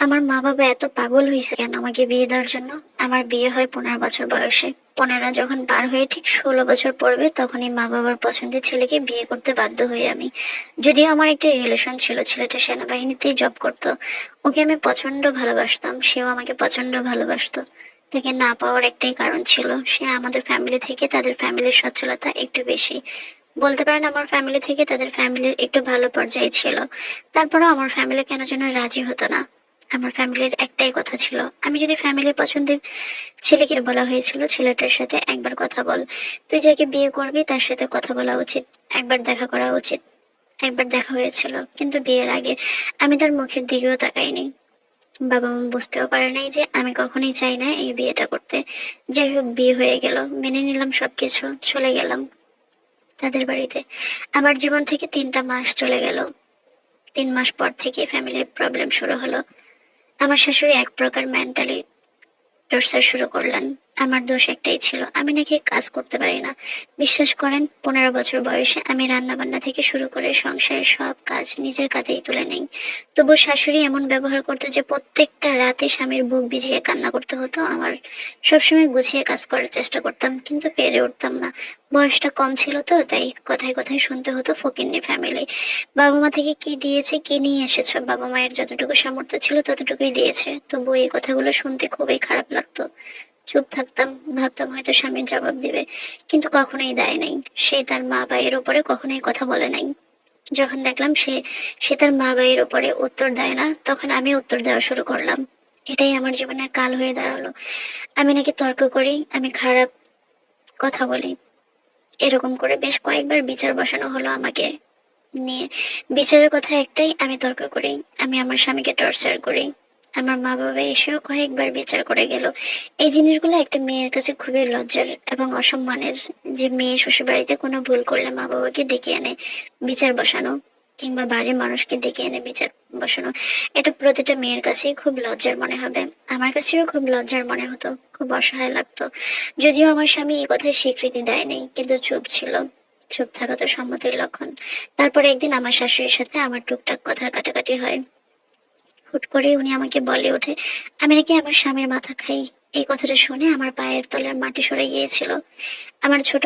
আমার মা বাবা এত পাগল হয়েছে কেন আমাকে বিয়ে দেওয়ার জন্য? আমার বিয়ে হয় পনেরো বছর বয়সে। পনেরো যখন পার হয়ে ঠিক ষোলো বছর পড়বে, তখনই মা বাবার পছন্দের ছেলেকে বিয়ে করতে বাধ্য হই আমি। যদিও আমার একটা রিলেশন ছিল, ছেলেটা সেনাবাহিনীতেই জব করতো। ওকে আমি প্রচণ্ড ভালোবাসতাম, সেও আমাকে প্রচণ্ড ভালোবাসতো। তাকে না পাওয়ার একটাই কারণ ছিল, সে আমাদের ফ্যামিলি থেকে তাদের ফ্যামিলির সচ্ছলতা একটু বেশি। বলতে পারেন আমার ফ্যামিলি থেকে তাদের ফ্যামিলির একটু ভালো পর্যায়ে ছিল। তারপরেও আমার ফ্যামিলি কেন যেন রাজি হতো না। আমার ফ্যামিলির একটাই কথা ছিল। আমি যদি ফ্যামিলির পছন্দের ছেলেকে বলা হয়েছিল, ছেলেটার সাথে একবার কথা বল। তুই যাকে বিয়ে করবি, তার সাথে কথা বলা উচিত। একবার দেখা করা উচিত। একবার দেখা হয়েছিল, কিন্তু বিয়ের আগে আমি তার মুখের দিকেও তাকাইনি। বাবা মা বুঝতেও পারে নাই যে আমি কখনোই চাই না এই বিয়েটা করতে। যাই হোক, বিয়ে হয়ে গেল। মেনে নিলাম সবকিছু, চলে গেলাম তাদের বাড়িতে। আমার জীবন থেকে তিনটা মাস চলে গেল। তিন মাস পর থেকে ফ্যামিলির প্রবলেম শুরু হলো। আমার শাশুড়ি এক প্রকার মেন্টালি টর্চার শুরু করলেন। আমার দোষ একটাই ছিল। আমি নাকি কাজ করতে পারি না। বিশ্বাস করেন, পনেরো বছর বয়সে আমি রান্না বান্না থেকে শুরু করে সংসারের সব কাজ নিজের কাঁধেই তুলে নেই। তবু শাশুড়ি এমন ব্যবহার করতো যে প্রত্যেকটা রাতে স্বামীর বুক ভিজিয়ে কান্না করতে হতো। আমার সবসময় গুছিয়ে কাজ করার চেষ্টা করতাম, কিন্তু পেরে উঠতাম না। বয়সটা কম ছিল তো, তাই কথায় কথায় শুনতে হতো ফকিন্নি ফ্যামিলি বাবা মা থেকে কি দিয়েছে, কি নিয়ে এসেছ? বাবা মায়ের যতটুকু সামর্থ্য ছিল, ততটুকুই দিয়েছে। তবু এই কথাগুলো শুনতে খুবই খারাপ লাগতো। চুপ থাকতাম, ভাবতাম হয়তো স্বামীর জবাব দিবে, কিন্তু কখনোই দেয় নাই। সে তার মা ভাইয়ের উপরে কখনোই কথা বলে নাই। যখন দেখলাম সে সে তার মা ভাইয়ের উপরে উত্তর দেয় না, তখন আমি উত্তর দেওয়া শুরু করলাম। এটাই আমার জীবনের কাল হয়ে দাঁড়াল। আমি নাকি তর্ক করি, আমি খারাপ কথা বলি। এরকম করে বেশ কয়েকবার বিচার বসানো হলো আমাকে নিয়ে। বিচারের কথা একটাই, আমি তর্ক করি, আমি আমার স্বামীকে টর্চার করি। আমার মা বাবা এসেও কয়েকবার বিচার করে গেল। এই জিনিসগুলো একটা মেয়ের কাছে খুবই লজ্জার এবং অসম্মানের। যে মেয়ে শ্বশুর বাড়িতে কোনো ভুল করলে মা বাবাকে ডেকে এনে বিচার বসানো কিংবা বাড়ির মানুষকে ডেকে এনে বিচার বসানো, এটা প্রতিটা মেয়ের কাছেই খুব লজ্জার মনে হবে। আমার কাছেও খুব লজ্জার মনে হতো, খুব অসহায় লাগতো। যদিও আমার স্বামী এই কথায় স্বীকৃতি দেয়নি, কিন্তু চুপ ছিল। চুপ থাকা তো সম্মতির লক্ষণ। তারপরে একদিন আমার শাশুড়ির সাথে আমার টুকটাক কথার কাটাকাটি হয়। হুট করে উনি আমাকে বলে ওঠে, আমি নাকি আমার স্বামীর মাথা খাই। এই কথাটা শুনে আমার পায়ের তলার মাটি সরে গিয়েছিল। আমার ছোট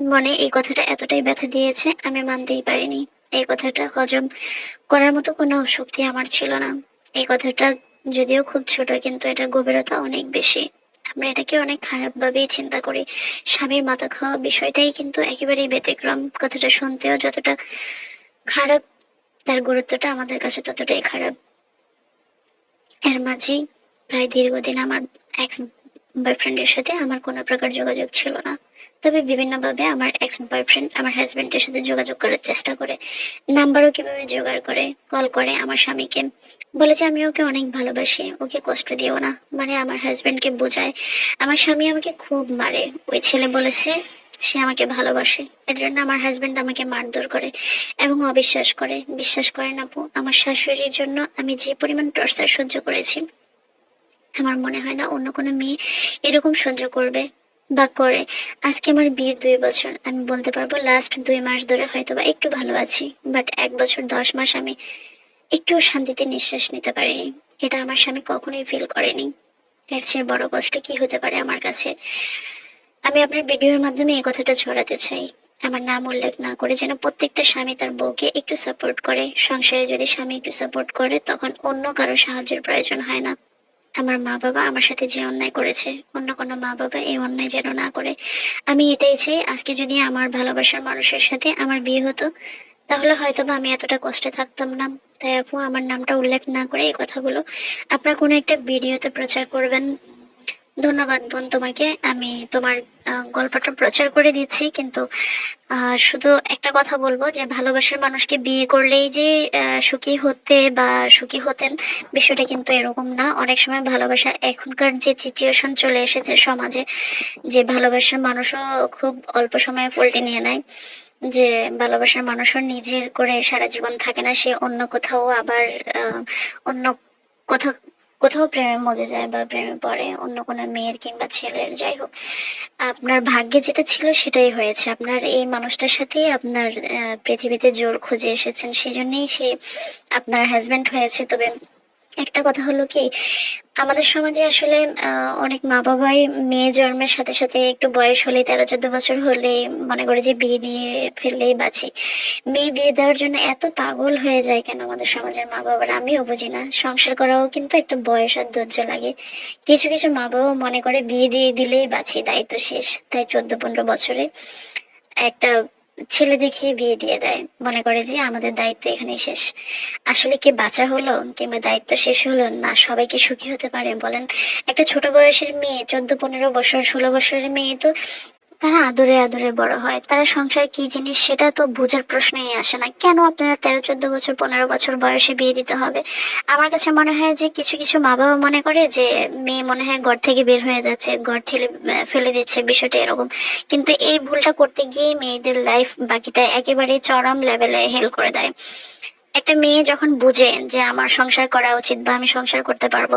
মনে এই কথাটা এতটাই ব্যথা দিয়েছে, আমি মানতেই পারিনি। এই কথাটা হজম করার মতো কোনো শক্তি আমার ছিল না। এই কথাটা যদিও খুব ছোট, কিন্তু এটার গভীরতা অনেক বেশি। আমরা এটাকে অনেক খারাপ ভাবেই চিন্তা করি। স্বামীর মাথা খাওয়া বিষয়টাই কিন্তু একেবারেই ব্যতিক্রম। কথাটা শুনতেও যতটা খারাপ, তার গুরুত্বটা আমাদের কাছে ততটাই খারাপ। এর মাঝে প্রায় দীর্ঘদিন আমার এক্স বয়ফ্রেন্ডের সাথে আমার কোনো প্রকার যোগাযোগ ছিল না। তবে বিভিন্নভাবে আমার এক্স বয়ফ্রেন্ড আমার হাজবেন্ডের সাথে যোগাযোগ করার চেষ্টা করে। নাম্বারও কীভাবে জোগাড় করে কল করে আমার স্বামীকে। বলেছে আমি ওকে অনেক ভালোবাসি, ওকে কষ্ট দিও না। মানে আমার হাজবেন্ডকে বোঝায়, আমার স্বামী আমাকে খুব মারে। ওই ছেলে বলেছে, সে আমাকে ভালোবাসে। এর জন্য আমার হাজবেন্ড আমাকে মারধর করে এবং অবিশ্বাস করে। বিশ্বাস করে না আপু, আমার শাশুড়ির জন্য আমি যে পরিমাণ টর্চার সহ্য করেছি, আমার মনে হয় না অন্য কোনো মেয়ে এরকম সহ্য করবে। বা করে। আজকে আমার বিয়ের দুই বছর। আমি বলতে পারব লাস্ট দুই মাস ধরে হয়তো বা একটু ভালো আছি বাট এক বছর দশ মাস আমি একটু শান্তিতে নিঃশ্বাস নিতে পারিনি। এটা আমার স্বামী কখনোই ফিল করেনি। এর চেয়ে বড় কষ্ট কি হতে পারে আমার কাছে? আমি আপনার ভিডিওর মাধ্যমে এই কথাটা ছড়াতে চাই। আমার নাম উল্লেখ না করে যেন প্রত্যেকটা স্বামী তার বউকে একটু সাপোর্ট করে। সংসারে যদি স্বামী একটু সাপোর্ট করে, তখন অন্য কারও সাহায্যের প্রয়োজন হয় না। আমার মা বাবা আমার সাথে যে অন্যায় করেছে, অন্য কোনো মা বাবা এই অন্যায় যেন না করে। আমি এটাই চাই, আজকে যদি আমার ভালোবাসার মানুষের সাথে আমার বিয়ে হতো, তাহলে হয়তো বা আমি এতটা কষ্টে থাকতাম না। তাই আপু, আমার নামটা উল্লেখ না করে এই কথাগুলো। আপনার কোনো একটা ভিডিওতে প্রচার করবেন ধন্যবাদ বোন তোমাকে। আমি তোমার গল্পটা প্রচার করে দিচ্ছি, কিন্তু শুধু একটা কথা বলব যে ভালোবাসার মানুষকে বিয়ে করলেই যে সুখী হতে বা সুখী হতেন বিষয়টা কিন্তু এরকম না। অনেক সময় ভালোবাসা এখনকার যে সিচুয়েশন চলে এসেছে সমাজে, যে ভালোবাসার মানুষও খুব অল্প সময়ে পল্টে নিয়ে নেয়, যে ভালোবাসার মানুষও নিজের করে সারা জীবন থাকে না, সে অন্য কোথাও আবার অন্য কোথাও কোথাও প্রেমে মজে যায় বা প্রেমে পড়ে, অন্য কোনো মেয়ের কিংবা ছেলের, যাই হোক, আপনার ভাগ্যে যেটা ছিল সেটাই হয়েছে। আপনার এই মানুষটার সাথেই আপনার পৃথিবীতে জোর খুঁজে এসেছেন সেই জন্যেই সে আপনার হাজব্যান্ড হয়েছে। তবে একটা কথা হলো কি, আমাদের সমাজে আসলে অনেক মা বাবাই মেয়ে জন্মের সাথে সাথে একটু বয়স হলে তেরো, চোদ্দ বছর হলে মনে করে যে বিয়ে দিয়ে ফেললেই বাঁচি। মেয়ে বিয়ে দেওয়ার জন্য এত পাগল হয়ে যায় কেন আমাদের সমাজের মা বাবারা আমিও বুঝি না। সংসার করাও কিন্তু একটা বয়স আর ধৈর্য লাগে। কিছু কিছু মা বাবা মনে করে বিয়ে দিয়ে দিলেই বাঁচি, দায়িত্ব শেষ। তাই চোদ্দ, পনেরো বছরে একটা ছেলে দেখিয়ে বিয়ে দিয়ে দেয়। মনে করে যে আমাদের দায়িত্ব এখানে শেষ। আসলে কি বাঁচা হলো, কিংবা দায়িত্ব শেষ হলো, না সবাই কি সুখী হতে পারে? বলেন, একটা ছোট বয়সের মেয়ে, চোদ্দ, পনেরো বছর, ষোলো বছরের মেয়ে তো তারা আদরে আদরে বড় হয়। তারা সংসার কি জিনিস সেটা তো বোঝার প্রশ্নই আসে না। কেন আপনারা তেরো, চোদ্দ বছর, পনেরো বছর বয়সে বিয়ে দিতে হবে? আমার কাছে মনে হয় যে কিছু কিছু মা বাবা মনে করে যে মেয়ে মনে হয় ঘর থেকে বের হয়ে যাচ্ছে, ঘর ঠেলে ফেলে দিচ্ছে, বিষয়টা এরকম। কিন্তু এই ভুলটা করতে গিয়ে মেয়েদের লাইফ বাকিটা একেবারে চরম লেভেলে হেল করে দেয়। একটা মেয়ে যখন বুঝে যে আমার সংসার করা উচিত বা আমি সংসার করতে পারব,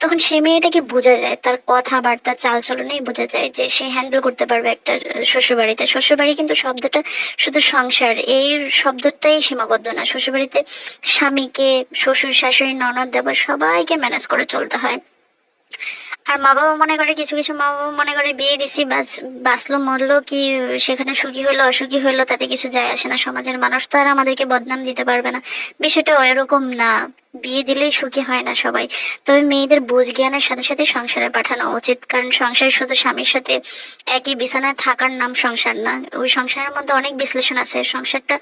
তখন সেই মেয়েটাকে বোঝা যায়, তার কথাবার্তা চাল চলনেই বোঝা যায় যে সে হ্যান্ডেল করতে পারবে একটা শ্বশুরবাড়িতে। শ্বশুরবাড়ি কিন্তু শব্দটা শুধু সংসার এই শব্দটাই সীমাবদ্ধ না। শ্বশুরবাড়িতে স্বামীকে, শ্বশুর, শাশুড়ি, ননদ, দেবর সবাইকে ম্যানেজ করে চলতে হয়। আর মা বাবা মনে করে কিছু কিছু মা বাবা মনে করে বিয়ে দিছি বাঁচলো মরলো, কি সেখানে সুখী হলো অসুখী হলো তাতে কিছু যায় আসে না। সমাজের মানুষ তো আর আমাদেরকে বদনাম দিতে পারবে না। বিষয়টা এরকম না। বিয়ে দিলেই সুখী হয় না সবাই। তবে মেয়েদের বুঝ জ্ঞানের সাথে সাথে সংসারে পাঠানো উচিত। কারণ সংসার শুধু স্বামীর সাথে একই বিছানায় থাকার নাম সংসার না। ওই সংসারের মধ্যে অনেক বিশ্লেষণ আছে। সংসারটা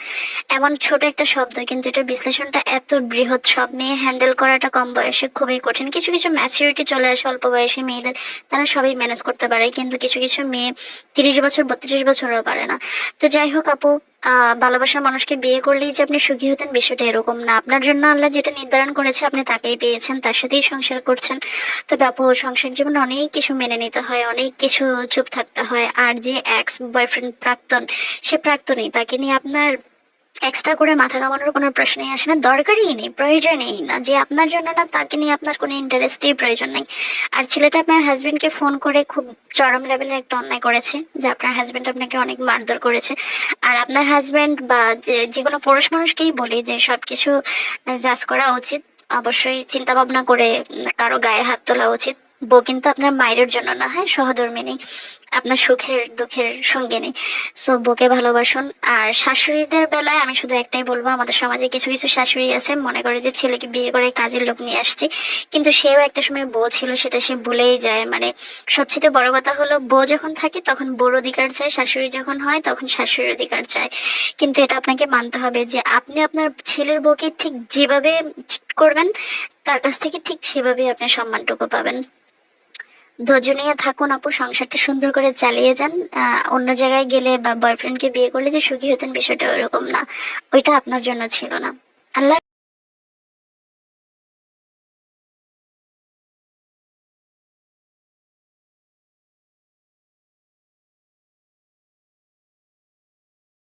এমন ছোট একটা শব্দ, কিন্তু এটার বিশ্লেষণটা এত বৃহৎ। সব মেয়ে হ্যান্ডেল করাটা কম বয়সে খুবই কঠিন। কিছু কিছু ম্যাচুরিটি চলে আসে অল্প বয়সী। মেয়েদের তারা সবাই ম্যানেজ করতে পারে, কিন্তু কিছু কিছু মেয়ে তিরিশ বছর, বত্রিশ বছরও পারে না। তো যাই হোক আপু ভালোবাসার মানুষকে বিয়ে করলেই যে আপনি সুখী হতেন বিষয়টা এরকম না। আপনার জন্য আল্লাহ যেটা নির্ধারণ করেছে আপনি তাকেই পেয়েছেন, তার সাথেই সংসার করছেন। তবে আপু, সংসার জীবনে অনেক কিছু মেনে নিতে হয়, অনেক কিছু চুপ থাকতে হয়। আর যে এক্স বয়ফ্রেন্ড প্রাক্তন, সে প্রাক্তনই, তাকে নিয়ে আপনার এক্সট্রা করে মাথা কামানোর কোনো প্রশ্নই আসে না, দরকারই নেই, প্রয়োজনই না। যে আপনার জন্য না, তাকে নিয়ে আপনার কোনো ইন্টারেস্টই প্রয়োজন নেই। আর ছেলেটা আপনার হাজবেন্ডকে ফোন করে খুব চরম লেভেলের একটা অন্যায় করেছে, যে আপনার হাজবেন্ড আপনাকে অনেক মারধর করেছে। আর আপনার হাজবেন্ড বা যে যে কোনো পুরুষ মানুষকেই বলি যে সব কিছু জাজ করা উচিত। অবশ্যই চিন্তা ভাবনা করে কারও গায়ে হাত তোলা উচিত। বউ কিন্তু আপনার মায়ের জন্য না হ্যাঁ সহধর্মিনী আপনার সুখের, দুঃখের সঙ্গিনী সো বউকে ভালোবাসুন। আর শাশুড়িদের বেলায় আমি শুধু একটাই বলব, আমাদের সমাজে কিছু কিছু শাশুড়ি আছে, মনে করে যে ছেলেকে বিয়ে করে কাজের লোক নিয়ে আসছে। কিন্তু সেও একটা সময় বউ ছিল, সেটা সে ভুলেই যায়। মানে সবচেয়ে বড় কথা হলো, বউ যখন থাকে, তখন বউর অধিকার চায়, শাশুড়ি যখন হয়, তখন শাশুড়ির অধিকার চায়। কিন্তু এটা আপনাকে মানতে হবে যে, আপনি আপনার ছেলের বউকে ঠিক যেভাবে করবেন, তার কাছ থেকে ঠিক সেভাবেই আপনি সম্মানটুকু পাবেন। ধৈর্য নিয়ে থাকুন আপু, সংসারটা সুন্দর করে চালিয়ে যান। অন্য জায়গায় গেলে বা বয়ফ্রেন্ডকে বিয়ে করলে যে সুখী হতেন বিষয়টা ওরকম না। ওইটা আপনার জন্য ছিল না।